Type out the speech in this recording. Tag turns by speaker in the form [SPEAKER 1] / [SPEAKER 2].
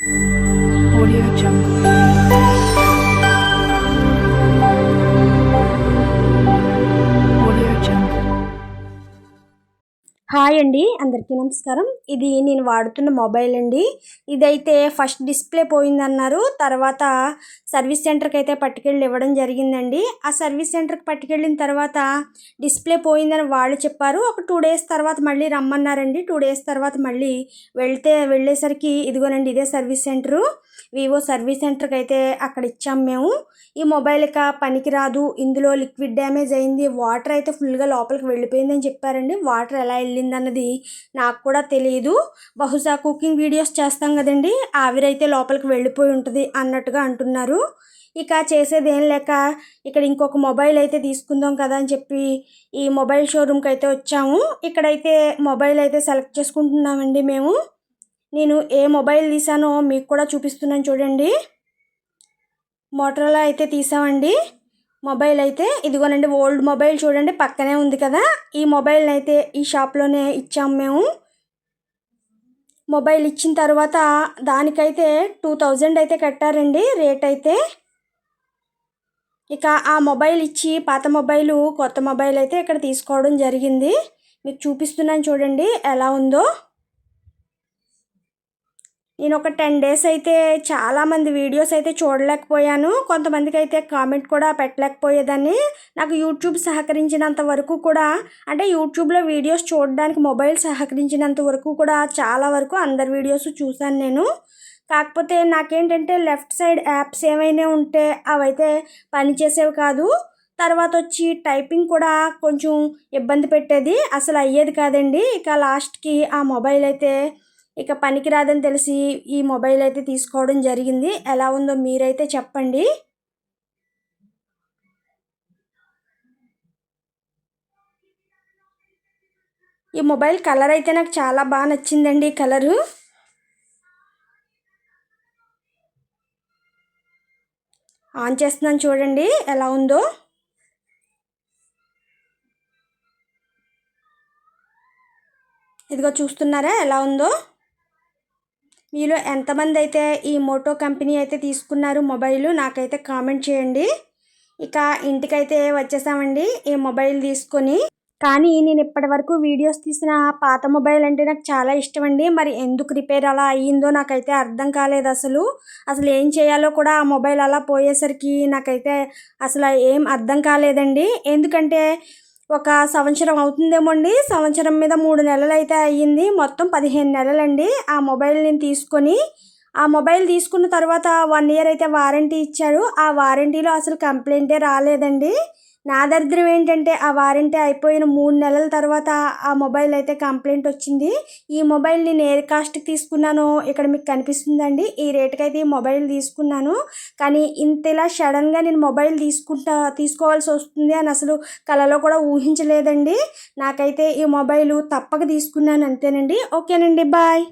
[SPEAKER 1] Audio Jungle.
[SPEAKER 2] Hi అండి అందరికీ నమస్కారం. ఇది నేను వాడుతున్న మొబైల్ అండి. ఇదైతే ఫస్ట్ డిస్ప్లే పోయిందన్నారు. తర్వాత సర్వీస్ సెంటర్కి అయితే పట్టుకెళ్ళి ఇవ్వడం జరిగిందండి. ఆ సర్వీస్ సెంటర్కి పట్టుకెళ్ళిన తర్వాత డిస్ప్లే పోయిందని వాళ్ళు చెప్పారు. ఒక టూ డేస్ తర్వాత మళ్ళీ రమ్మన్నారండి. టూ డేస్ తర్వాత మళ్ళీ వెళ్తే వెళ్ళేసరికి ఇదిగోనండి ఇదే సర్వీస్ సెంటరు. వివో సర్వీస్ సెంటర్కి అయితే అక్కడ ఇచ్చాం మేము. ఈ మొబైల్ ఇక పనికిరాదు ఇందులో లిక్విడ్ డ్యామేజ్ అయింది. వాటర్ అయితే ఫుల్గా లోపలికి వెళ్ళిపోయిందని చెప్పారండి. వాటర్ ఎలా వెళ్ళింది అన్నది నాకు కూడా తెలియదు బహుశా కుకింగ్ వీడియోస్ చేస్తాం కదండి ఆవిరైతే లోపలికి వెళ్ళిపోయి ఉంటుంది అన్నట్టుగా అంటున్నారు. ఇక చేసేది ఏం లేక ఇక్కడ ఇంకొక మొబైల్ అయితే తీసుకుందాం కదా అని చెప్పి ఈ మొబైల్ షోరూమ్కి అయితే వచ్చాము. ఇక్కడైతే మొబైల్ అయితే సెలెక్ట్ చేసుకుంటున్నామండి మేము. నేను ఏ మొబైల్ తీసానో మీకు కూడా చూపిస్తున్నాను చూడండి. మోటరోలా అయితే తీసామండి. మొబైల్ అయితే ఇదిగోనండి ఓల్డ్ మొబైల్ చూడండి పక్కనే ఉంది కదా. ఈ మొబైల్ అయితే ఈ షాప్లోనే ఇచ్చాము మేము. మొబైల్ ఇచ్చిన తర్వాత దానికైతే టూ థౌజండ్ అయితే కట్టారండి రేట్ అయితే. ఇక ఆ మొబైల్ ఇచ్చి పాత మొబైలు కొత్త మొబైల్ అయితే ఇక్కడ తీసుకోవడం జరిగింది. మీకు చూపిస్తున్నాను చూడండి ఎలా ఉందో. నేను ఒక టెన్ డేస్ అయితే చాలామంది వీడియోస్ అయితే చూడలేకపోయాను. కొంతమందికి అయితే కామెంట్ కూడా పెట్టలేకపోయేదాన్ని. నాకు యూట్యూబ్ సహకరించినంత వరకు కూడా అంటే యూట్యూబ్లో వీడియోస్ చూడడానికి మొబైల్ సహకరించినంత వరకు కూడా చాలా వరకు అందరి వీడియోస్ చూశాను నేను. కాకపోతే నాకేంటంటే లెఫ్ట్ సైడ్ యాప్స్ ఏమైనా ఉంటే అవైతే పనిచేసేవి కాదు. తర్వాత వచ్చి టైపింగ్ కూడా కొంచెం ఇబ్బంది పెట్టేది. అసలు అయ్యేది కాదండి. ఇక లాస్ట్కి ఆ మొబైల్ అయితే ఇక పనికిరాదని తెలిసి ఈ మొబైల్ అయితే తీసుకోవడం జరిగింది. ఎలా ఉందో మీరైతే చెప్పండి. ఈ మొబైల్ కలర్ అయితే నాకు చాలా బాగా నచ్చిందండి కలరు. ఆన్ చేస్తున్నాను చూడండి ఎలా ఉందో. ఇదిగో చూస్తున్నారా ఎలా ఉందో. మీలో ఎంతమంది అయితే ఈ మోటో కంపెనీ అయితే తీసుకున్నారు మొబైల్ నాకైతే కామెంట్ చేయండి. ఇక ఇంటికైతే వచ్చేసామండి ఈ మొబైల్ తీసుకొని. కానీ నేను ఇప్పటి వరకు వీడియోస్ తీసిన పాత మొబైల్ అంటే నాకు చాలా ఇష్టం అండి మరి ఎందుకు రిపేర్ అలా అయ్యిందో నాకైతే అర్థం కాలేదు అసలు. అసలు ఏం చేయాలో కూడా ఆ మొబైల్ అలా పోయేసరికి నాకైతే అసలు ఏం అర్థం కాలేదండి. ఎందుకంటే ఒక సంవత్సరం అవుతుందేమో అండి. సంవత్సరం మీద మూడు నెలలు అయితే అయ్యింది. మొత్తం పదిహేను నెలలండి. ఆ మొబైల్ నేను తీసుకొని ఆ మొబైల్ తీసుకున్న తర్వాత వన్ ఇయర్ అయితే వారంటీ ఇచ్చారు. ఆ వారంటీలో అసలు కంప్లైంటే రాలేదండి. నా దరిద్రం ఏంటంటే ఆ వారంటీ అయిపోయిన మూడు నెలల తర్వాత ఆ మొబైల్ అయితే కంప్లైంట్ వచ్చింది. ఈ మొబైల్ నేను ఏ కాస్ట్కి తీసుకున్నానో ఇక్కడ మీకు కనిపిస్తుందండి. ఈ రేటుకి అయితే ఈ మొబైల్ తీసుకున్నాను. కానీ ఇంత ఇలా సడన్గా నేను మొబైల్ తీసుకుంటా తీసుకోవాల్సి వస్తుంది అని అసలు కలలో కూడా ఊహించలేదండి. నాకైతే ఈ మొబైల్ తప్పక తీసుకున్నాను అంతేనండి. ఓకేనండి బాయ్.